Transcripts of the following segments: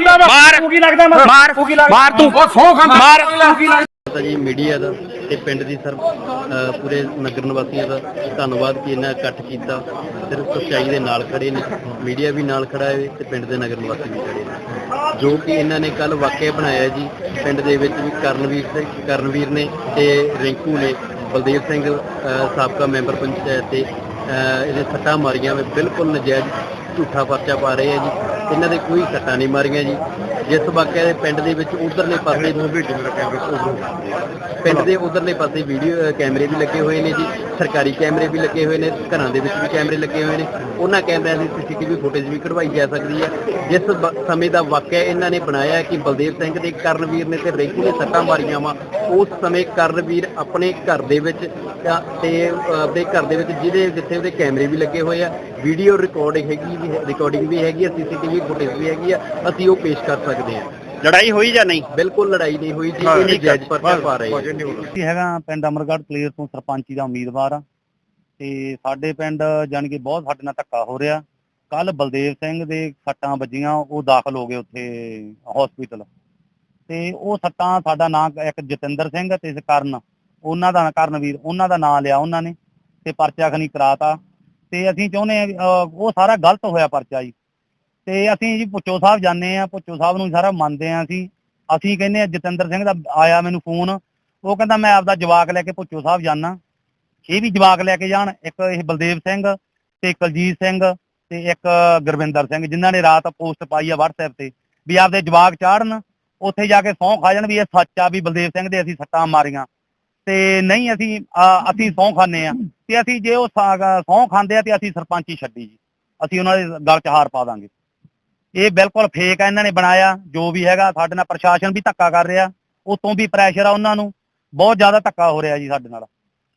ਬੰਦਾ ਵਾ? ਮਾਰ। ਤੂੰ ਕੀ ਲੱਗਦਾ ਮੈਂ ਮਾਰ। ਤੂੰ ਕੀ ਲੱਗਦਾ? ਮਾਰ ਤੂੰ ਉਹ ਸੌ ਖਾਂਦਾ। ਮਾਰ। ਤੂੰ ਕੀ ਲੱਗਦਾ? ਤਾਂ ਜੀ ਮੀਡੀਆ ਦਾ ਤੇ ਪਿੰਡ ਦੀ ਸਰ ਅਹ ਪੂਰੇ ਨਗਰ ਨਿਵਾਸੀਆਂ ਦਾ ਧੰਨਵਾਦ ਕਿ ਇਹਨਾਂ ਇਕੱਠ ਕੀਤਾ। ਸਿਰਫ ਸੱਚਾਈ ਦੇ ਨਾਲ ਖੜੇ ਨੇ। ਮੀਡੀਆ ਵੀ ਨਾਲ ਖੜਾ ਹੈ ਤੇ ਪਿੰਡ ਦੇ ਨਗਰ ਨਿਵਾਸੀ ਵੀ ਖੜੇ ਨੇ। ਜੋ ਕਿ ਇਹਨਾਂ ਨੇ ਕੱਲ ਵਾਕਿਆ ਬਣਾਇਆ ਜੀ ਪਿੰਡ ਦੇ ਵਿੱਚ ਵੀ ਕਰਨਵੀਰ ਸਿੰਘ ਕਰਨਵੀਰ ਨੇ ਤੇ ਰਿੰਕੂ ਨੇ ਬਲਦੇਵ ਸਿੰਘ ਅਹ ਸਾਬਕਾ ਮੈਂਬਰ ਪੰਚਾਇਤ ਤੇ ਅਹ ਇਹਦੇ ਸੱਟਾਂ ਮਾਰੀਆਂ ਵੇ ਬਿਲਕੁਲ ਨਜਾਇਜ਼ ਝੂਠਾ ਪਰਚਾ ਪਾ ਰਹੇ ਆ ਜੀ। ਇਹਨਾਂ ਦੇ ਕੋਈ ਸੱਟਾਂ ਨਹੀਂ ਮਾਰੀਆਂ ਜੀ। ਜਿਸ ਵਾਕਿਆ ਦੇ ਪਿੰਡ ਦੇ ਵਿੱਚ ਉਧਰਲੇ ਪਾਸੇ ਪਿੰਡ ਦੇ ਉਧਰਲੇ ਪਾਸੇ ਵੀਡੀਓ ਕੈਮਰੇ ਵੀ ਲੱਗੇ ਹੋਏ ਨੇ ਜੀ। ਸਰਕਾਰੀ ਕੈਮਰੇ ਵੀ ਲੱਗੇ ਹੋਏ ਨੇ ਘਰਾਂ ਦੇ ਵਿੱਚ ਵੀ ਕੈਮਰੇ ਲੱਗੇ ਹੋਏ ਨੇ। ਉਹਨਾਂ ਕੈਮਰਿਆਂ ਦੀ ਸੀਸੀਟੀਵੀ ਫੁਟੇਜ ਵੀ ਕਢਵਾਈ ਜਾ ਸਕਦੀ ਹੈ। ਜਿਸ ਸਮੇਂ ਦਾ ਵਾਕਿਆ ਇਹਨਾਂ ਨੇ ਬਣਾਇਆ ਕਿ ਬਲਦੇਵ ਸਿੰਘ ਦੇ ਕਰਨਵੀਰ ਨੇ ਤੇ ਰੈਂਕੂ ਨੇ ਸੱਟਾਂ ਮਾਰੀਆਂ ਵਾ। ਉਸ ਸਮੇਂ ਕਰਨਵੀਰ ਆਪਣੇ ਘਰ ਦੇ ਵਿੱਚ ਤਾਂ- ਆਪਦੇ ਘਰ ਦੇ ਵਿੱਚ ਜਿਹਦੇ ਜਿੱਥੇ ਉਹਦੇ ਕੈਮਰੇ ਵੀ ਲੱਗੇ ਹੋਏ ਆ। ਵੀਡੀਓ ਰਿਕਾਰਡਿੰਗ ਹੈਗੀ ਵੀ ਰਿਕਾਰਡਿੰਗ ਵੀ ਹੈਗੀ ਆ ਸੀਸੀਟੀਵੀ ਫੁਟੇਜ ਵੀ ਹੈਗੀ ਆ ਅਸੀਂ ਉਹ ਪੇਸ਼ ਕਰ ਸਕਦੇ ਹਾਂ। ਲੜਾਈ ਹੋਈ ਜਾਂ ਨਹੀਂ? ਬਿਲਕੁਲ ਲੜਾਈ ਨਹੀਂ ਹੋਈ ਜੀ ਇਹ ਨਜਾਇਜ਼ ਪਰਚਾ ਪਾ ਰਹੇ ਆ ਅਸੀਂ ਹੈਗਾ ਪਿੰਡ ਅਮਰਗੜ੍ਹ ਪਲੇਅਰ ਤੋਂ ਸਰਪੰਚੀ ਦਾ ਉਮੀਦਵਾਰ ਆ ਤੇ ਸਾਡੇ ਪਿੰਡ ਜਾਣੀ ਕਿ ਬਹੁਤ ਸਾਡੇ ਨਾਲ ਧੱਕਾ ਹੋ ਰਿਹਾ। ਕੱਲ ਬਲਦੇਵ ਸਿੰਘ ਦੇ ਸੱਟਾਂ ਵੱਜੀਆਂ ਉਹ ਦਾਖਲ ਹੋ ਗਏ ਉੱਥੇ ਹਸਪੀਟਲ ਤੇ ਉਹ ਸੱਟਾਂ ਸਾਡਾ ਨਾਂ ਇੱਕ ਜਤਿੰਦਰ ਸਿੰਘ ਤੇ ਕਰਨ। ਉਹਨਾਂ ਦਾ ਕਰਨਵੀਰ ਉਹਨਾਂ ਦਾ ਨਾਂ ਲਿਆ ਉਹਨਾਂ ਨੇ। ਤੇ ਪਰਚਾ ਖਣੀ ਕਰਾਤਾ। ਤੇ ਅਸੀਂ ਚਾਹੁੰਦੇ ਆ ਉਹ ਸਾਰਾ ਗਲਤ ਹੋਇਆ ਪਰਚਾ ਜੀ। ਤੇ ਅਸੀਂ ਜੀ ਪੁੱਚੋ ਸਾਹਿਬ ਜਾਂਦੇ ਆ ਪੁੱਚੋ ਸਾਹਿਬ ਨੂੰ ਸਾਰਾ ਮੰਨਦੇ ਆ ਅਸੀਂ। ਅਸੀਂ ਕਹਿੰਦੇ ਆ ਜਤਿੰਦਰ ਸਿੰਘ ਦਾ ਆਇਆ ਮੈਨੂੰ ਫੋਨ। ਉਹ ਕਹਿੰਦਾ, ਮੈਂ ਆਪਦਾ ਜਵਾਕ ਲੈ ਕੇ ਪੁੱਚੋ ਸਾਹਿਬ ਜਾਣਾ ਇਹ ਵੀ ਜਵਾਕ ਲੈ ਕੇ ਜਾਣ। ਇੱਕ ਇਹ ਬਲਦੇਵ ਸਿੰਘ ਤੇ ਕੁਲਜੀਤ ਸਿੰਘ ਤੇ ਇੱਕ ਗੁਰਵਿੰਦਰ ਸਿੰਘ, ਜਿਨ੍ਹਾਂ ਨੇ ਰਾਤ ਪੋਸਟ ਪਾਈ ਆ WhatsApp ਤੇ ਵੀ ਆਪਦੇ ਜਵਾਕ ਚਾੜਨ। ਉੱਥੇ ਜਾ ਕੇ ਸਹੁੰ ਖਾ ਜਾਣ ਵੀ ਇਹ ਸੱਚ ਆ ਵੀ ਬਲਦੇਵ ਸਿੰਘ ਦੇ ਅਸੀਂ ਸੱਟਾਂ ਮਾਰੀਆਂ। ਤੇ ਨਹੀਂ ਅਸੀਂ ਅਹ ਅਸੀਂ ਸਹੁੰ ਖਾਂਦੇ ਆ ਤੇ ਅਸੀਂ ਜੇ ਉਹ ਸਾ- ਖਾਂਦੇ ਆ ਤੇ ਅਸੀਂ ਸਰਪੰਚੀ ਛੱਡੀ ਜੀ। ਅਸੀਂ ਉਹਨਾਂ ਦੇ ਗਲ 'ਚ ਹਾਰ ਪਾ ਦਾਂਗੇ। ਇਹ ਬਿਲਕੁਲ ਫੇਕ ਆ, ਇਹਨਾਂ ਨੇ ਬਣਾਇਆ। ਜੋ ਵੀ ਹੈਗਾ, ਸਾਡੇ ਨਾਲ ਪ੍ਰਸ਼ਾਸਨ ਵੀ ਧੱਕਾ ਕਰ ਰਿਹਾ। ਉਤੋਂ ਵੀ ਪ੍ਰੈਸ਼ਰ ਆ ਉਹਨਾਂ ਨੂੰ। ਬਹੁਤ ਜ਼ਿਆਦਾ ਧੱਕਾ ਹੋ ਰਿਹਾ ਜੀ ਸਾਡੇ ਨਾਲ।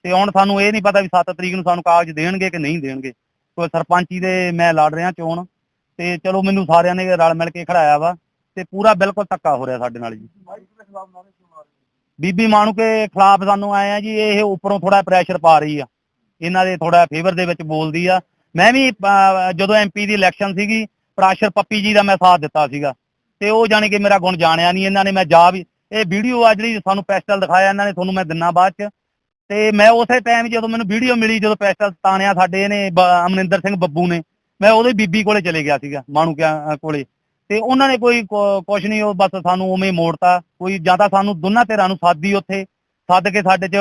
ਤੇ ਹੁਣ ਸਾਨੂੰ ਇਹ ਨਹੀਂ ਪਤਾ ਵੀ 7 ਤਰੀਕ ਨੂੰ ਸਾਨੂੰ ਕਾਗਜ਼ ਦੇਣਗੇ ਕਿ ਨਹੀਂ ਦੇਣਗੇ। ਕੋਈ ਸਰਪੰਚੀ ਦੇ ਮੈਂ ਲੜ ਰਿਹਾ ਚੋਣ। ਤੇ ਚਲੋ ਮੈਨੂੰ ਸਾਰਿਆਂ ਨੇ ਰਲ ਮਿਲ ਕੇ ਖੜਾਇਆ ਵਾ। ਤੇ ਪੂਰਾ ਬਿਲਕੁਲ ਧੱਕਾ ਹੋ ਰਿਹਾ ਸਾਡੇ ਨਾਲ ਜੀ। ਬੀਬੀ ਮਾਣੂ ਕੇ ਖਿਲਾਫ ਸਾਨੂੰ ਆਏ ਆ ਜੀ ਇਹ ਉੱਪਰੋਂ ਥੋੜਾ ਪ੍ਰੈਸ਼ਰ ਪਾ ਰਹੀ ਆ। ਇਹਨਾਂ ਦੇ ਥੋੜਾ ਫੇਵਰ ਦੇ ਵਿੱਚ ਬੋਲਦੀ ਆ। ਮੈਂ ਵੀ ਅਹ, ਜਦੋਂ ਐਮਪੀ ਦੀ ਇਲੈਕਸ਼ਨ ਸੀਗੀ ਪ੍ਰਾਸ਼ਰ ਪੱਪੀ ਜੀ ਦਾ ਮੈਂ ਸਾਥ ਦਿੱਤਾ ਸੀਗਾ। ਤੇ ਉਹ ਜਾਣੀ ਕਿ ਮੇਰਾ ਗੁਣ ਜਾਣਿਆ ਨਹੀਂ ਇਹਨਾਂ ਨੇ ਮੈਂ ਜਾ ਵੀ ਇਹ ਵੀਡੀਓ ਆ ਜਿਹੜੀ ਸਾਨੂੰ ਪੈਸਟਲ ਦਿਖਾਇਆ ਇਹਨਾਂ ਨੇ ਤੁਹਾਨੂੰ ਮੈਂ ਦਿਨਾ ਬਾਅਦ ਚ। ਤੇ ਮੈਂ ਉਸੇ ਟਾਈਮ ਜਦੋਂ ਮੈਨੂੰ ਵੀਡੀਓ ਮਿਲੀ ਜਦੋਂ ਪੈਸਟਲ ਤਾਣਿਆ ਸਾਡੇ ਇਹਨੇ ਬ- ਅਮਰਿੰਦਰ ਸਿੰਘ ਬੱਬੂ ਨੇ ਮੈਂ ਉਹਦੇ ਬੀਬੀ ਕੋਲੇ ਚਲੇ ਗਿਆ ਸੀਗਾ ਮਾਣੂ ਕੋਲੇ। ਤੇ ਉਹਨਾਂ ਨੇ ਕੋਈ ਕੁ- ਕੁਛ ਨਹੀਂ ਉਹ ਬਸ ਸਾਨੂੰ ਉਵੇਂ ਹੀ ਮੋੜਤਾ। ਕੋਈ ਜ਼ਿਆਦਾ ਸਾਨੂੰ ਦੋਨਾਂ ਧਿਰਾਂ ਨੂੰ ਸਾਦੀ ਉੱਥੇ। ਸੱਦ ਕੇ ਸਾਡੇ ਚ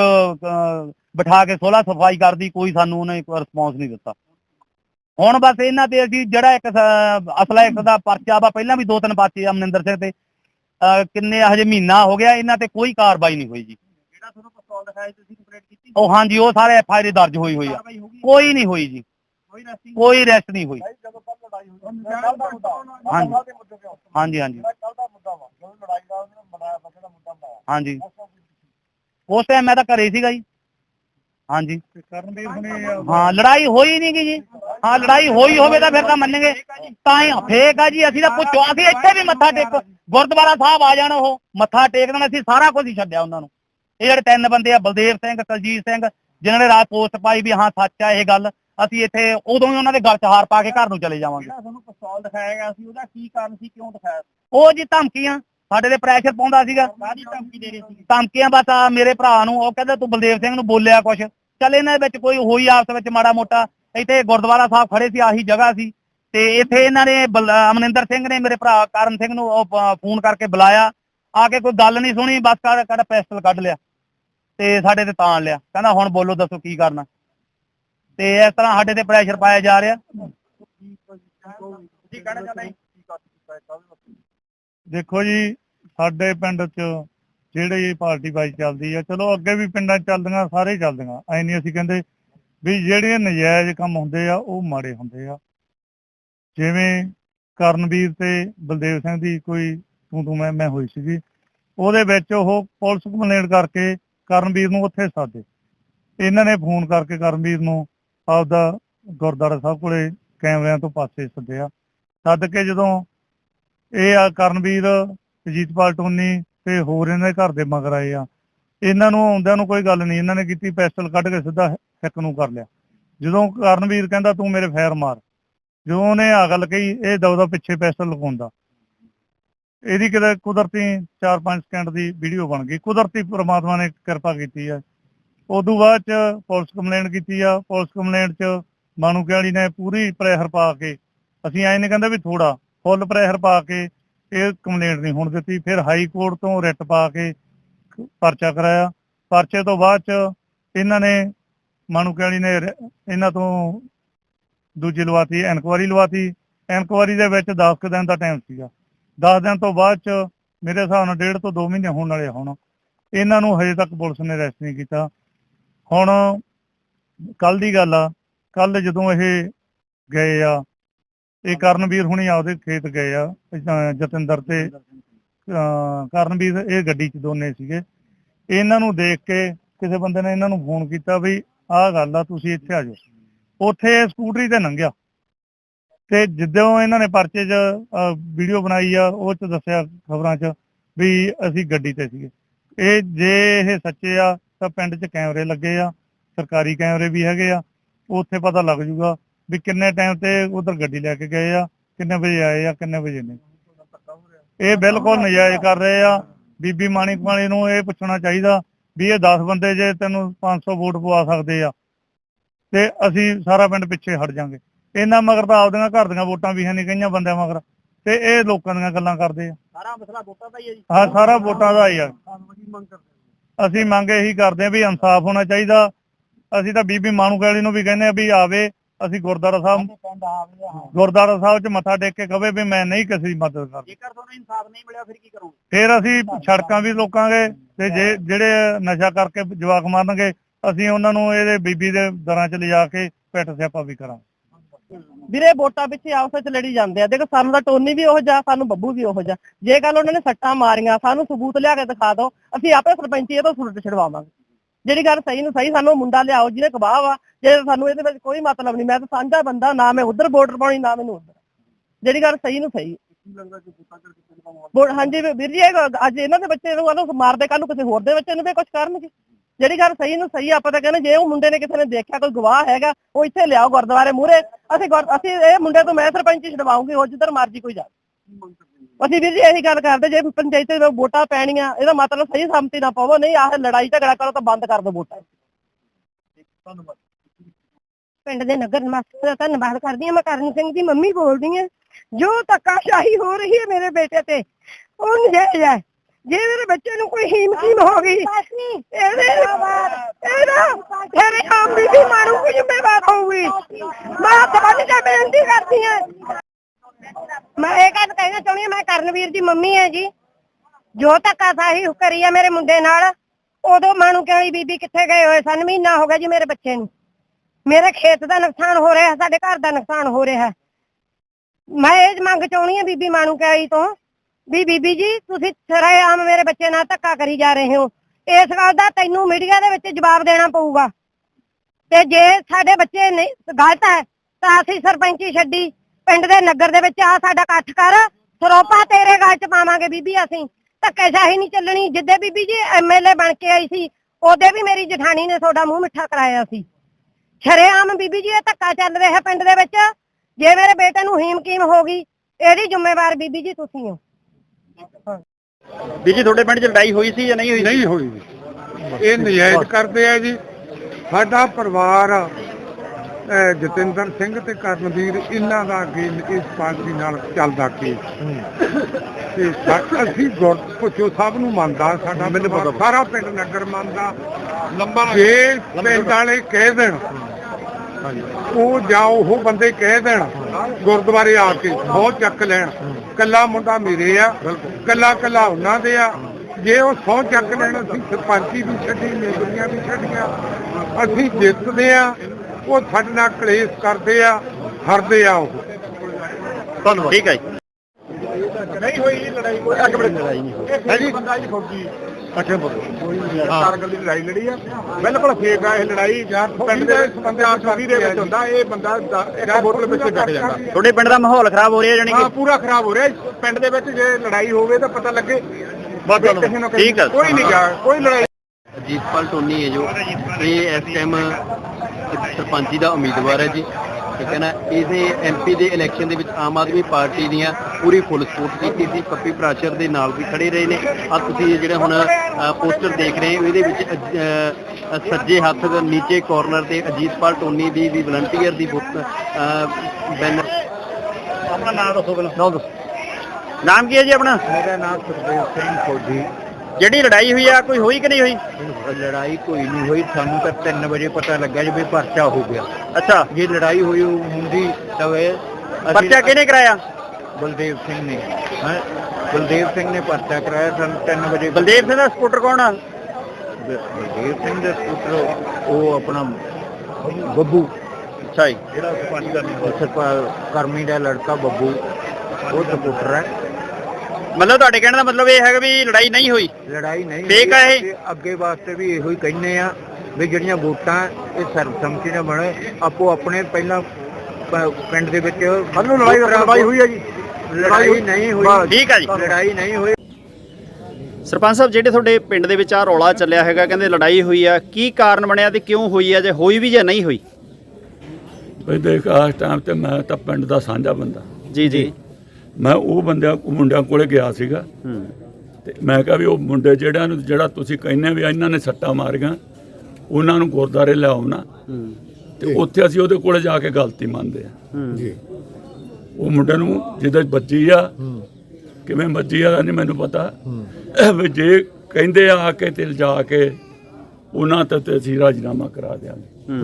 ਬਿਠਾ ਕੇ ਸੋਲਾ ਸਫ਼ਾਈ ਕਰਦੀ ਕੋਈ ਸਾਨੂੰ ਉਹਨੇ ਰਿਸਪੌਂਸ ਨਹੀਂ ਦਿੱਤਾ। ਹੁਣ ਬਸ ਇਹਨਾਂ ਤੇ ਅਸੀਂ ਜਿਹੜਾ ਇੱਕ ਅਸਲਾ ਇੱਕ ਦਾ ਪਰਚਾ ਵਾ ਪਹਿਲਾਂ ਵੀ ਦੋ ਤਿੰਨ ਪਾਚੇ ਅਮਨਿੰਦਰ ਸਿੰਘ ਤੇ। ਕਿੰਨੇ ਹਜੇ ਮਹੀਨਾ ਹੋ ਗਿਆ ਇਹਨਾਂ ਤੇ ਕੋਈ ਕਾਰਵਾਈ ਨਹੀਂ ਹੋਈ ਜੀ। ਜਿਹੜਾ ਤੁਹਾਨੂੰ ਪਿਸਤੌਲ ਦਿਖਾਇਆ ਤੁਸੀਂ ਕੰਪਲੀਟ ਕੀਤੀ ਉਹ ਹਾਂਜੀ ਉਹ ਸਾਰੇ ਐਫ ਆਈ ਆਰ ਦਰਜ ਹੋਈ ਹੋਈ ਆ। ਕੋਈ ਨਹੀਂ ਹੋਈ ਜੀ। ਕੋਈ ਅਰੈਸਟ ਨਹੀਂ? ਹੋਈ। ਲੜਾਈ ਹੋਈ ਹਾਂਜੀ। ਹਾਂਜੀ। ਹਾਂਜੀ। ਉਸ ਟਾਈਮ ਮੈਂ ਤਾਂ ਘਰੇ ਸੀਗਾ ਜੀ। ਹਾਂਜੀ। ਹਾਂ, ਲੜਾਈ ਹੋਈ ਨਹੀਂ ਗੀ ਜੀ। ਹਾਂ, ਲੜਾਈ ਹੋਈ ਹੋਵੇ ਤਾਂ ਫਿਰ ਤਾਂ ਮੰਨਾਂਗੇ ਤਾਂ ਹੀ ਫੇਕ ਆ ਜੀ, ਅਸੀਂ ਤਾਂ ਪੁੱਛੋ, ਅਸੀਂ ਇੱਥੇ ਵੀ ਮੱਥਾ ਟੇਕ ਗੁਰਦੁਆਰਾ ਸਾਹਿਬ ਆ ਜਾਣ ਉਹ, ਮੱਥਾ ਟੇਕ ਦੇਣਾ, ਅਸੀਂ ਸਾਰਾ ਕੁਝ ਹੀ ਛੱਡਿਆ ਉਹਨਾਂ ਨੂੰ। ਇਹ ਜਿਹੜੇ ਤਿੰਨ ਬੰਦੇ ਆ, ਬਲਦੇਵ ਸਿੰਘ, ਕੁਲਜੀਤ ਸਿੰਘ, ਜਿਨ੍ਹਾਂ ਨੇ ਰਾਤ ਪੋਸਟ ਪਾਈ ਵੀ ਹਾਂ, ਸੱਚ ਆ ਇਹ ਗੱਲ। ਅਸੀਂ ਇੱਥੇ ਉਦੋਂ ਹੀ ਉਹਨਾਂ ਦੇ ਗਲ 'ਚ ਹਾਰ ਪਾ ਕੇ ਘਰ ਨੂੰ ਚਲੇ ਜਾਵਾਂਗੇ। ਜਿਹੜਾ ਤੁਹਾਨੂੰ ਪਿਸਤੌਲ ਦਿਖਾਇਆ ਗਿਆ ਸੀ ਉਹਦਾ ਕੀ ਕਾਰਨ ਸੀ ਕਿਉਂ ਦਿਖਾਇਆ ਉਹ ਜੀ ਧਮਕੀਆਂ ਸਾਡੇ ਤੇ ਪ੍ਰੈਸ਼ਰ ਪਾਉਂਦਾ ਸੀਗਾ। ਕਾਹਦੀ ਧਮਕੀ ਦੇ ਰਹੇ ਸੀ? ਧਮਕੀਆਂ ਬਸ ਆ ਮੇਰੇ ਭਰਾ ਨੂੰ ਉਹ ਕਹਿੰਦਾ ਤੂੰ ਬਲਦੇਵ ਸਿੰਘ ਨੂੰ ਬੋਲਿਆ ਕੁਛ। ਚੱਲ ਇਹਨਾਂ ਵਿੱਚ ਕੋਈ ਹੋਈ ਆਪਸ ਵਿੱਚ ਮਾੜਾ ਮੋਟਾ ਇੱਥੇ ਗੁਰਦੁਆਰਾ ਸਾਹਿਬ ਖੜੇ ਸੀ ਆਹੀ ਜਗ੍ਹਾ ਸੀ। ਤੇ ਇੱਥੇ ਇਹਨਾਂ ਨੇ ਬਲ- ਅਮਨਿੰਦਰ ਸਿੰਘ ਨੇ ਮੇਰੇ ਭਰਾ ਕਰਨ ਸਿੰਘ ਨੂੰ ਉਹ ਪ- ਫੋਨ ਕਰਕੇ ਬੁਲਾਇਆ। ਆ ਕੇ ਕੋਈ ਗੱਲ ਨਹੀਂ ਸੁਣੀ ਬਸ ਕਰ ਕਰ ਪਿਸਟਲ ਕੱਢ ਲਿਆ। ਤੇ ਸਾਡੇ ਤੇ ਤਾਣ ਲਿਆ। ਕਹਿੰਦਾ ਹੁਣ ਬੋਲੋ ਦੱਸੋ ਕੀ ਕਰਨਾ। ਤੇ ਇਸ ਤਰ੍ਹਾਂ ਸਾਡੇ ਤੇ ਪ੍ਰੈਸ਼ਰ ਪਾਇਆ ਜਾ ਰਿਹਾ। ਦੇਖੋ ਜੀ, ਸਾਡੇ ਪਿੰਡ 'ਚ ਜਿਹੜੇ ਪਾਰਟੀ ਬਾਈ ਚੱਲਦੀ ਆ, ਚਲੋ ਅੱਗੇ ਵੀ ਪਿੰਡਾਂ ਚੱਲਦੀਆਂ, ਸਾਰੇ ਚੱਲਦੀਆਂ। ਐ ਨਹੀਂ ਅਸੀਂ ਕਹਿੰਦੇ ਵੀ ਜਿਹੜੇ ਨਜਾਇਜ਼ ਕੰਮ ਹੁੰਦੇ ਆ, ਉਹ ਮਾੜੇ ਹੁੰਦੇ ਆ। ਜਿਵੇਂ ਕਰਨਵੀਰ ਤੇ ਬਲਦੇਵ ਸਿੰਘ ਦੀ ਕੋਈ ਤੂੰ ਤੂੰ ਮੈਂ ਮੈਂ ਹੋਈ ਸੀਗੀ। ਉਹਦੇ ਵਿੱਚ ਉਹ ਪੁਲਿਸ ਕੰਪਲੇਂਟ ਕਰਕੇ ਕਰਨਵੀਰ ਨੂੰ ਉੱਥੇ ਸਾਦੇ ਇਹਨਾਂ ਨੇ ਫੋਨ ਕਰਕੇ ਕਰਨਵੀਰ ਨੂੰ ਆਪਦਾ ਗੁਰਦੁਆਰਾ ਸਾਹਿਬ ਕੋਲੇ ਕੈਮਰਿਆਂ ਤੋਂ ਪਾਸੇ ਸੱਦਿਆ। ਸੱਦ ਕੇ ਜਦੋਂ ਇਹ ਆ ਕਰਨਵੀਰ ਅਜੀਤਪਾਲ ਟੋਨੀ ਤੇ ਹੋਰ ਇਹਨਾਂ ਦੇ ਘਰ ਦੇ ਮਗਰ ਆਏ ਆ। ਇਹਨਾਂ ਨੂੰ ਆਉਂਦਿਆਂ ਨੂੰ ਕੋਈ ਗੱਲ ਨਹੀਂ, ਇਹਨਾਂ ਨੇ ਕੀਤੀ ਪੈਸਟਲ ਕੱਢ ਕੇ ਸਿੱਧਾ ਹਿੱਕ ਨੂੰ ਕਰ ਲਿਆ। ਜਦੋਂ ਕਰਨਵੀਰ ਕਹਿੰਦਾ, ਤੂੰ ਮੇਰੇ ਫੈਰ ਮਾਰ। ਜਦੋਂ ਉਹਨੇ ਆ ਗੱਲ ਕਹੀ, ਇਹ ਦਵਦਾ ਪਿੱਛੇ ਪੈਸਟਲ ਲਗਾਉਂਦਾ ਇਹਦੀ ਕਿਤੇ ਕੁਦਰਤੀ 4-5 ਸਕਿੰਟ ਦੀ ਵੀਡੀਓ ਬਣ ਗਈ। ਕੁਦਰਤੀ ਪ੍ਰਮਾਤਮਾ ਨੇ ਕਿਰਪਾ ਕੀਤੀ ਆ। ਉਦੋਂ ਬਾਅਦ ਚ ਪੁਲਿਸ ਕੰਪਲੇਂਟ ਕੀਤੀ ਆ, ਪੁਲਿਸ ਕੰਪਲੇਂਟ ਚ ਮਾਨੂ ਕਿਆਲੀ ਨੇ ਪੂਰੀ ਪ੍ਰੈਸ਼ਰ ਪਾ ਕੇ, ਅਸੀਂ ਐਂ ਨਹੀਂ ਕਹਿੰਦੇ ਵੀ ਥੋੜਾ ਫੁੱਲ ਪ੍ਰੈਸ਼ਰ ਪਾ ਕੇ ਇਹ ਕੰਪਲੇਂਟ ਨਹੀਂ ਹੋਣ ਦਿੱਤੀ, ਫਿਰ ਹਾਈ ਕੋਰਟ ਤੋਂ ਰਿਟ ਪਾ ਕੇ ਪਰਚਾ ਕਰਾਇਆ। ਪਰਚੇ ਤੋਂ ਬਾਅਦ ਚ ਇਹਨਾਂ ਨੇ ਮਾਨੂ ਕਿਆਲੀ ਨੇ ਇਹਨਾਂ ਤੋਂ ਦੂਜੀ ਲਵਾਤੀ ਇਨਕੁਆਰੀ ਲਵਾਤੀ। ਇਨਕੁਆਰੀ ਦੇ ਵਿੱਚ 10 ਕੁ ਦਿਨ ਦਾ ਟਾਈਮ ਸੀਗਾ। 10 ਦਿਨ ਤੋਂ ਬਾਅਦ ਚ ਮੇਰੇ ਹਿਸਾਬ ਨਾਲ ਡੇਢ ਤੋਂ 2 ਮਹੀਨੇ ਹੋਣ ਵਾਲੇ ਆ ਹੁਣ। ਇਹਨਾਂ ਨੂੰ ਹਜੇ ਤੱਕ ਪੁਲਿਸ ਨੇ ਅਰੈਸਟ ਨਹੀਂ ਕੀਤਾ। ਹੁਣ ਕੱਲ ਦੀ ਗੱਲ ਆ ਕੱਲ ਜਦੋਂ ਇਹ ਗਏ ਆ, ਇਹ ਕਰਨਵੀਰ ਹੁਣੀ ਆਪਦੇ ਖੇਤ ਗਏ ਆ ਜਤਿੰਦਰ ਤੇ ਕਰਨਵੀਰ ਇਹ ਗੱਡੀ 'ਚ ਦੋਨੇ ਸੀਗੇ। ਇਹਨਾਂ ਨੂੰ ਦੇਖ ਕੇ ਕਿਸੇ ਬੰਦੇ ਨੇ ਇਹਨਾਂ ਨੂੰ ਫੋਨ ਕੀਤਾ ਵੀ ਆਹ ਗੱਲ ਆ, ਤੁਸੀਂ ਇੱਥੇ ਆ ਜਾਓ। ਉੱਥੇ ਸਕੂਟਰੀ ਤੇ ਲੰਘਿਆ। ਤੇ ਜਿੱਦੋਂ ਇਹਨਾਂ ਨੇ ਪਰਚੇ 'ਚ ਵੀਡੀਓ ਬਣਾਈ ਆ, ਉਹ 'ਚ ਦੱਸਿਆ ਖਬਰਾਂ 'ਚ ਵੀ ਅਸੀਂ ਗੱਡੀ ਤੇ ਸੀਗੇ। ਇਹ ਜੇ ਇਹ ਸੱਚੇ ਆ ਤਾਂ ਪਿੰਡ 'ਚ ਕੈਮਰੇ ਲੱਗੇ ਆ ਸਰਕਾਰੀ ਕੈਮਰੇ ਵੀ ਹੈਗੇ ਆ ਉੱਥੇ ਪਤਾ ਲੱਗ ਜੂਗਾ ਵੀ ਕਿੰਨੇ ਟਾਈਮ ਤੇ ਉਧਰ ਗੱਡੀ ਲੈ ਕੇ ਗਏ ਆ ਕਿੰਨੇ ਵਜੇ ਆਏ ਆ ਕਿੰਨੇ ਵਜੇ ਨਹੀਂ। ਇਹ ਬਿਲਕੁਲ ਨਜਾਇਜ਼ ਕਰ ਰਹੇ ਆ ਬੀਬੀ ਮਾਣਿਕ ਵਾਲੀ ਨੂੰ ਇਹ ਪੁੱਛਣਾ ਚਾਹੀਦਾ ਵੀ ਇਹ 10 ਬੰਦੇ ਜੇ ਤੈਨੂੰ 500 ਵੋਟ ਪਵਾ ਸਕਦੇ ਆ ਤੇ ਅਸੀਂ ਸਾਰਾ ਪਿੰਡ ਪਿੱਛੇ ਹਟ ਜਾਾਂਗੇ ਇਹਨਾਂ ਮਗਰ ਤਾਂ ਆਪਦੀਆਂ ਘਰ ਦੀਆਂ ਵੋਟਾਂ ਵੀ ਹੈ ਨਹੀਂ ਕਈਆਂ ਬੰਦਿਆਂ ਮਗਰ ਤੇ ਇਹ ਲੋਕਾਂ ਦੀਆਂ ਗੱਲਾਂ ਕਰਦੇ ਆ। ਸਾਰਾ ਮਸਲਾ ਵੋਟਾਂ ਦਾ ਹੀ ਹੈ ਜੀ। ਹਾਂ ਸਾਰਾ ਵੋਟਾਂ ਦਾ ਹੀ ਆ। ਅਸੀਂ ਮੰਗ ਇਹੀ ਕਰਦੇ ਆ ਵੀ ਇਨਸਾਫ ਹੋਣਾ ਚਾਹੀਦਾ। ਅਸੀਂ ਤਾਂ ਬੀਬੀ ਮਾਣੂ ਕਾਲੀ ਨੂੰ ਵੀ ਕਹਿੰਦੇ ਆ ਵੀ ਆਵੇ ਅਸੀਂ ਗੁਰਦੁਆਰਾ ਸਾਹਿਬ ਗੁਰਦੁਆਰਾ ਸਾਹਿਬ 'ਚ ਮੱਥਾ ਟੇਕ ਕੇ ਕਵੇ ਵੀ ਮੈਂ ਨਹੀਂ ਕਿਸੇ ਦੀ ਮਦਦ ਕਰਦਾ। ਜੇਕਰ ਤੁਹਾਨੂੰ ਇਨਸਾਫ ਨਹੀਂ ਮਿਲਿਆ ਫਿਰ ਕੀ ਕਰੋਗੇ? ਫਿਰ ਅਸੀਂ ਸੜਕਾਂ ਵੀ ਰੋਕਾਂਗੇ ਤੇ ਜੇ ਜਿਹੜੇ ਨਸ਼ਾ ਕਰਕੇ ਜਵਾਕ ਮਾਰਨਗੇ ਅਸੀਂ ਉਹਨਾਂ ਨੂੰ ਇਹਦੇ ਬੀਬੀ ਦੇ ਦਰਾਂ 'ਚ ਲਿਜਾ ਕੇ ਪਿੱਟ ਸਿਆਪਾ ਵੀ ਕਰਾਂਗੇ। ਵੀਰੇ ਵੋਟਾਂ ਪਿੱਛੇ ਆਪਸ ਵਿੱਚ ਲੜੀ ਜਾਂਦੇ ਆ। ਦੇਖੋ ਸਾਨੂੰ ਤਾਂ ਟੋਨੀ ਵੀ ਉਹ ਜਾ ਸਾਨੂੰ ਬੱਬੂ ਵੀ ਉਹ ਜਾ ਜੇ ਗੱਲ ਉਹਨਾਂ ਨੇ ਸੱਟਾਂ ਮਾਰੀਆਂ, ਸਾਨੂੰ ਸਬੂਤ ਲਿਆ ਕੇ ਦਿਖਾ ਦਿਓ, ਅਸੀਂ ਆਪੇ ਸਰਪੰਚੀ ਇਹ ਤੋਂ ਸੁਲਟ ਛਡਵਾਵਾਂਗੇ। ਜਿਹੜੀ ਗੱਲ ਸਹੀ ਨੂੰ ਸਹੀ, ਸਾਨੂੰ ਮੁੰਡਾ ਲਿਆਓ, ਜਿਹਨੇ ਕਬਾਹ ਵਾ, ਜੇ ਸਾਨੂੰ ਇਹਦੇ ਵਿੱਚ ਕੋਈ ਮਤਲਬ ਨਹੀਂ, ਮੈਂ ਤਾਂ ਸਾਂਝਾ ਬੰਦਾ, ਨਾ ਮੈਂ ਉਧਰ ਵੋਟਰ ਪਾਉਣੀ, ਨਾ ਮੈਨੂੰ ਉਧਰ। ਜਿਹੜੀ ਗੱਲ ਸਹੀ ਨੂੰ ਸਹੀ। ਹਾਂਜੀ ਵੀਰ ਜੀ, ਇਹ ਅੱਜ ਇਹਨਾਂ ਦੇ ਬੱਚੇ ਨੂੰ ਮਾਰਦੇ ਕੱਲ ਨੂੰ ਕਿਸੇ ਹੋਰ ਦੇ ਬੱਚੇ ਨੂੰ ਵੀ ਕੁਝ ਕਰਨਗੇ। ਜਿਹੜੀ ਗੱਲ ਸਹੀ ਨੂੰ ਸਹੀ ਆਪਾਂ ਤਾਂ ਕਹਿੰਦੇ ਜੇ ਉਹ ਮੁੰਡੇ ਨੇ ਕਿਸੇ ਨੇ ਦੇਖਿਆ ਕੋਈ ਗਵਾਹ ਹੈਗਾ ਉਹ ਇੱਥੇ ਲਿਆਓ ਗੁਰਦੁਆਰੇ ਮੂਹਰੇ। ਅਸੀਂ ਗੁਰ- ਅਸੀਂ ਇਹ ਮੁੰਡੇ ਤੋਂ ਮੈਂ ਸਰਪੰਚੀ ਛਡਵਾਉਂਗੀ ਉਹ ਜਿੱਧਰ ਮਰਜ਼ੀ ਕੋਈ ਜਾ ਅਸੀਂ ਵੀਰ ਜੀ ਇਹੀ ਗੱਲ ਕਰਦੇ ਜੇ ਪੰਚਾਇਤ ਦੇ ਵੋਟਾਂ ਪੈਣੀਆਂ ਇਹਦਾ ਮਤਲਬ ਸਹੀ ਸੰਮਤੀ ਨਾ ਪਾਵੋ ਨਹੀਂ ਆਹ ਲੜਾਈ ਝਗੜਾ ਕਰੋ ਤਾਂ ਬੰਦ ਕਰ ਦਿਓ ਵੋਟਾਂ। ਧੰਨਵਾਦ। ਪਿੰਡ ਦੇ ਨਗਰ ਨਿਵਾਸੀਆਂ ਦਾ ਧੰਨਵਾਦ ਕਰਦੀ ਹਾਂ ਮੈਂ ਕਰਨ ਸਿੰਘ ਦੀ ਮੰਮੀ ਬੋਲਦੀ ਹਾਂ। ਜੋ ਧੱਕਾਸ਼ਾਹੀ ਹੋ ਰਹੀ ਹੈ ਮੇਰੇ ਬੇਟੇ ਤੇ ਉਹ ਨਜਾਇਜ਼ ਹੈ। ਜੇ ਮੇਰੇ ਬੱਚੇ ਨੂੰ ਕੋਈ ਹੀਮਕੀਮ ਹੋ ਗਈ ਇਹਦੇ ਇਹਦਾ ਤੇਰੇ ਆਮ ਵੀ ਮਾਰੂ ਕੋਈ ਜ਼ਿੰਮੇਵਾਰ ਹੋਊਗੀ। ਮੈਂ ਹੱਥ ਬੰਨ ਕੇ ਬੇਨਤੀ ਕਰਦੀ ਹਾਂ ਮੈਂ ਇਹ ਗੱਲ ਕਹਿਣਾ ਚਾਹੁੰਦੀ ਹਾਂ ਮੈਂ ਕਰਨਵੀਰ ਦੀ ਮੰਮੀ ਹਾਂ ਜੀ। ਜੋ ਧੱਕਾਸ਼ਾਹੀ ਕਰੀ ਹੈ ਮੇਰੇ ਮੁੰਡੇ ਨਾਲ ਉਦੋਂ ਮਾਣੂ ਕਿਹੜੀ ਬੀਬੀ ਕਿੱਥੇ ਗਏ ਹੋਏ ਸਨ? ਮਹੀਨਾ ਹੋ ਗਿਆ ਜੀ ਮੇਰੇ ਬੱਚੇ ਨੂੰ। ਮੇਰੇ ਖੇਤ ਦਾ ਨੁਕਸਾਨ ਹੋ ਰਿਹਾ ਸਾਡੇ ਘਰ ਦਾ ਨੁਕਸਾਨ ਹੋ ਰਿਹਾ। ਮੈਂ ਇਹ ਮੰਗ ਚਾਉਣੀ ਹੈ ਬੀਬੀ ਮਾਣੂ ਕਾਈ ਤੋਂ। ਵੀ ਬੀਬੀ ਜੀ, ਤੁਸੀਂ ਸਰੇਆਮ ਮੇਰੇ ਬੱਚੇ ਨਾਲ ਧੱਕਾ ਕਰੀ ਜਾ ਰਹੇ ਹੋ। ਇਸ ਗੱਲ ਦਾ ਤੈਨੂੰ ਮੀਡੀਆ ਦੇ ਵਿੱਚ ਜਵਾਬ ਦੇਣਾ ਪਊਗਾ। ਤੇ ਜੇ ਸਾਡੇ ਬੱਚੇ ਨਹੀਂ, ਗਲਤ ਹੈ, ਤਾਂ ਅਸੀਂ ਸਰਪੰਚੀ ਛੱਡੀ। ਪਿੰਡ ਦੇ ਨਗਰ ਦੇ ਵਿੱਚ ਆ ਸਾਡਾ ਇਕੱਠ ਕਰ, ਸਰੋਪਾ ਤੇਰੇ ਗੱਲ ਚ ਪਾਵਾਂਗੇ ਬੀਬੀ ਅਸੀਂ। ਧੱਕੇਸ਼ਾਹੀ ਨਹੀਂ ਚੱਲਣੀ। ਜਿੱਦੇ ਬੀਬੀ ਜੀ ਐਮਐਲਏ ਬਣ ਕੇ ਆਈ ਸੀ, ਉਹਦੇ ਵੀ ਮੇਰੀ ਜਠਾਣੀ ਨੇ ਤੁਹਾਡਾ ਮੂੰਹ ਮਿੱਠਾ ਕਰਾਇਆ ਸੀ। ਸ਼ਰੇਆਮ ਬੀਬੀ ਜੀ, ਇਹ ਧੱਕਾ ਚੱਲ ਰਿਹਾ ਪਿੰਡ ਦੇ ਵਿੱਚ। ਜੇ ਮੇਰੇ ਬੇਟੇ ਨੂੰ ਹੀਮ ਕੀਮ ਹੋ ਗਈ, ਇਹਦੀ ਜ਼ਿੰਮੇਵਾਰ ਬੀਬੀ ਜੀ ਤੁਸੀਂ ਹੋ। ਵੀ ਜੀ ਤੁਹਾਡੇ ਪਿੰਡ 'ਚ ਲੜਾਈ ਹੋਈ ਸੀ ਜਾਂ ਨਹੀਂ ਹੋਈ ਨਹੀਂ ਹੋਈ। ਇਹ ਨਜਾਇਜ਼ ਕਰਦੇ ਆ ਜੀ। ਸਾਡਾ ਪਰਿਵਾਰ ਅਹ, ਜਤਿੰਦਰ ਸਿੰਘ ਤੇ ਕਰਨਵੀਰ ਇਹਨਾਂ ਦਾ ਅੱਗੇ ਇਸ ਪਾਰਟੀ ਨਾਲ ਚੱਲਦਾ ਕੀ ਤੇ ਸਾ- ਅਸੀਂ ਗੁਰ ਪੁੱਛੋ ਸਭ ਨੂੰ ਮੰਨਦਾ ਸਾਡਾ ਪਰਿਵਾਰ, ਸਾਰਾ ਪਿੰਡ ਨਗਰ ਮੰਨਦਾ। ਲੰਬਾ ਜੇ ਪਿੰਡ ਵਾਲੇ ਕਹਿ ਦੇਣ ਉਹ ਜਾਂ ਉਹ ਬੰਦੇ ਕਹਿ ਦੇਣ ਗੁਰਦੁਆਰੇ ਆ ਕੇ ਬਹੁਤ ਚੱਕ ਲੈਣ। ਕੱਲਾ ਮੁੰਡਾ ਮੇਰੇ ਆ ਕੱਲਾ ਕੱਲਾ ਉਹਨਾਂ ਦੇ ਆ। ਜੇ ਉਹ ਸੌ ਚੱਕ ਲੈਣ ਅਸੀਂ ਸਰਪੰਚੀ ਵੀ ਛੱਡੀ ਮੇਜ਼ਰੀਆਂ ਵੀ ਛੱਡੀਆਂ। ਅਸੀਂ ਜਿੱਤਦੇ ਆ ਉਹ ਸਾਡੇ ਨਾਲ ਕਲੇਸ਼ ਕਰਦੇ ਆ ਹਰਦੇ ਆ ਉਹ। ਧੰਨਵਾਦ। ਠੀਕ ਹੈ ਜੀ। ਨਹੀਂ ਹੋਈ ਲੜਾਈ ਕੋਈ। ਅੱਗ ਬੜੇ ਲੜਾਈ ਨਹੀਂ ਹੋਈ। ਹੈ ਜੀ ਬੰਦਾ ਜੀ ਫੌਜੀ ਅੱਛਾ। ਬੋਲੋ ਕਾਰਗਲ ਦੀ ਲੜਾਈ ਲੜੀ ਆ। ਬਿਲਕੁਲ ਫੇਕ ਆ ਇਹ ਲੜਾਈ। ਪਿੰਡ ਦੇ ਆਸਵਾਦੀ ਦੇ ਵਿੱਚ। ਹੁੰਦਾ ਇਹ ਬੰਦਾ ਇੱਕ ਬੋਤਲ ਵਿੱਚ ਡੱਕ ਜਾਂਦਾ। ਤੁਹਾਡੇ ਪਿੰਡ ਦਾ ਮਾਹੌਲ ਖਰਾਬ ਹੋ ਰਿਹਾ ਜਾਨੀ ਹਾਂ ਪੂਰਾ ਖਰਾਬ ਹੋ ਰਿਹਾ। ਪਿੰਡ ਦੇ ਵਿੱਚ ਜੇ ਲੜਾਈ ਹੋਵੇ ਤਾਂ ਪਤਾ ਲੱਗੇ। ਠੀਕ ਹੈ। ਕੋਈ ਨਹੀਂ ਕੋਈ ਲੜਾਈ ਅਜੀਤਪਾਲ ਟੋਨੀ ਹੈ ਜੋ ਇਹ ਇਸ ਟਾਈਮ ਸਰਪੰਚੀ ਦਾ ਉਮੀਦਵਾਰ ਹੈ ਜੀ। ਠੀਕ ਹੈ ਨਾ? ਇਸੇ ਐਮਪੀ ਦੇ ਇਲੈਕਸ਼ਨ ਦੇ ਵਿੱਚ ਆਮ ਆਦਮੀ ਪਾਰਟੀ ਦੀਆਂ ਪੂਰੀ ਫੁੱਲ ਸਪੋਰਟ ਕੀਤੀ ਸੀ। ਪੱਪੀ ਪ੍ਰਾਚਰ ਦੇ ਨਾਲ ਵੀ ਖੜੇ ਰਹੇ ਨੇ। ਆ ਤੁਸੀਂ ਜਿਹੜੇ ਹੁਣ ਪੋਸਟਰ ਦੇਖ ਰਹੇ ਹੋ ਇਹਦੇ ਵਿੱਚ ਸੱਜੇ ਹੱਥ ਦੇ ਨੀਚੇ ਕਾਰਨਰ ਤੇ ਅਜੀਤਪਾਲ ਟੋਨੀ ਦੀ ਦੀ ਵਲੰਟੀਅਰ ਦੀ ਬੈਨਰ ਆਪਣਾ ਨਾਮ ਦੱਸੋ ਪਹਿਲਾਂ। ਨਾਮ ਦੱਸੋ। ਨਾਮ ਕੀ ਹੈ ਜੀ ਆਪਣਾ? ਮੇਰਾ ਨਾਮ ਸੁਖਦੇਵ ਸਿੰਘ ਫੌਜੀ। ਜਿਹੜੀ ਲੜਾਈ ਹੋਈ ਆ ਕੋਈ ਹੋਈ ਕਿ ਨਹੀਂ ਹੋਈ? ਲੜਾਈ ਕੋਈ ਨਹੀਂ ਹੋਈ। ਸਾਨੂੰ ਤਾਂ 3 ਵਜੇ ਪਤਾ ਲੱਗਿਆ ਜੀ ਵੀ ਪਰਚਾ ਹੋ ਗਿਆ। ਅੱਛਾ। ਜੇ ਲੜਾਈ ਹੋਈ ਹੁੰਦੀ ਤਾਂ ਪਰਚਾ ਕਿਹਨੇ ਕਰਾਇਆ? ਬਲਦੇਵ ਸਿੰਘ ਨੇ। ਹੈਂ? ਬਲਦੇਵ ਸਿੰਘ ਨੇ ਪਰਚਾ ਕਰਾਇਆ ਸਾਨੂੰ 3 ਵਜੇ। ਬਲਦੇਵ ਸਿੰਘ ਦਾ ਸਪੋਰਟਰ ਕੌਣ ਆ? ਬਲਦੇਵ ਸਿੰਘ ਦੇ ਪੁੱਤਰ ਉਹ ਆਪਣਾ ਬੱਬੂ। ਅੱਛਾ ਜੀ। ਜਿਹੜਾ ਸਰਪੰਚ ਕਰਮੀ ਦਾ ਲੜਕਾ ਬੱਬੂ। ਉਹ ਸਪੋਰਟਰ ਹੈ। ਮਤਲਬ ਤੁਹਾਡੇ ਕਹਿਣ ਦਾ ਮਤਲਬ ਇਹ ਹੈਗਾ ਵੀ ਲੜਾਈ ਨਹੀਂ ਹੋਈ? ਲੜਾਈ ਨਹੀਂ ਠੀਕ ਹੈ ਇਹ? ਅੱਗੇ ਵਾਸਤੇ ਵੀ ਇਹੋ ਹੀ ਕਹਿੰਦੇ ਆ ਵੀ ਜਿਹੜੀਆਂ ਵੋਟਾਂ ਇਹ ਸਰਬਸੰਮਤੀ ਨਾਲ ਬਣੇ ਆਪੋ ਆਪਣੇ ਪਹਿਲਾਂ ਪਿੰਡ ਦੇ ਵਿੱਚ ਲੜਾਈ ਲੜਾਈ ਹੋਈ ਹੈ ਜੀ। ਲੜਾਈ ਨਹੀਂ ਹੋਈ। ਠੀਕ ਹੈ ਜੀ। ਲੜਾਈ ਨਹੀਂ ਹੋਈ। ਸਰਪੰਚ ਸਾਹਿਬ ਜਿਹੜੇ ਤੁਹਾਡੇ ਪਿੰਡ ਦੇ ਵਿੱਚ ਆ ਰੌਲਾ ਚੱਲਿਆ ਹੈਗਾ ਕਹਿੰਦੇ ਲੜਾਈ ਹੋਈ ਆ ਕੀ ਕਾਰਨ ਬਣਿਆ ਤੇ ਕਿਉਂ ਹੋਈ ਆ ਜੇ ਹੋਈ ਵੀ ਜਾਂ ਨਹੀਂ ਹੋਈ? ਬਈ ਦੇਖ ਆਸ ਟਾਈਮ ਤੇ ਮੈਂ ਤਾਂ ਪਿੰਡ ਦਾ ਸਾਂਝਾ ਬੰਦਾ। ਜੀ ਜੀ। ਮੈਂ ਉਹ ਬੰਦਿਆਂ ਮੁੰਡਿਆਂ ਕੋਲੇ ਗਿਆ ਸੀਗਾ। ਹੂੰ। ਤੇ ਮੈਂ ਕਿਹਾ ਵੀ ਉਹ ਮੁੰਡੇ ਜਿਹੜਿਆਂ ਨੂੰ ਜਿਹੜਾ ਤੁਸੀਂ ਕਹਿੰਦੇ ਵੀ ਇਹਨਾਂ ਨੇ ਸੱਟਾਂ ਮਾਰੀਆਂ ਉਹਨਾਂ ਨੂੰ ਗੁਰਦਾਰੇ ਹੂੰ। ਤੇ ਉੱਥੇ ਅਸੀਂ ਉਹਦੇ ਕੋਲੇ ਜਾ ਕੇ ਗਲਤੀ ਮੰਨਦੇ ਆ। ਹੂੰ। ਉਹ ਮੁੰਡੇ ਨੂੰ ਜਿਹਦੇ ਵੱਜੀ ਆ ਕਿਵੇਂ ਵੱਜੀ ਆ ਨਹੀਂ ਮੈਨੂੰ ਪਤਾ। ਵੀ ਜੇ ਕਹਿੰਦੇ ਆ ਆ ਕੇ ਤੇ ਜਾ ਕੇ ਉਹਨਾਂ ਤੇ ਤੇ ਅਸੀਂ ਰਾਜੀਨਾਮਾ ਕਰਾ ਦਿਆਂਗੇ।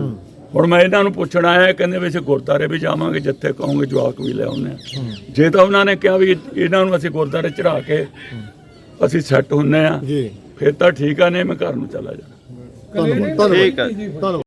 ਹੁਣ ਮੈਂ ਇਹਨਾਂ ਨੂੰ ਪੁੱਛਣ ਆਇਆ ਕਹਿੰਦੇ ਵੀ ਅਸੀਂ ਗੁਰਦਾਰੇ ਵੀ ਜਾਵਾਂਗੇ ਜਿੱਥੇ ਕਹੋਗੇ ਜਵਾਕ ਵੀ ਲੈ ਆਉਂਦੇ ਆ। ਜੇ ਤਾਂ ਉਹਨਾਂ ਨੇ ਕਿਹਾ ਵੀ ਇਹਨਾਂ ਨੂੰ ਅਸੀਂ ਗੁਰਦਾਰੇ ਚੜਾ ਕੇ ਅਸੀਂ ਸੈੱਟ ਹੁੰਨੇ ਆ ਜੀ। ਫਿਰ ਤਾਂ ਠੀਕ ਆ ਨਹੀਂ ਮੈਂ ਘਰ ਨੂੰ ਚਲਾ ਜਾਣਾ। ਧੰਨਵਾਦ ਠੀਕ ਹੈ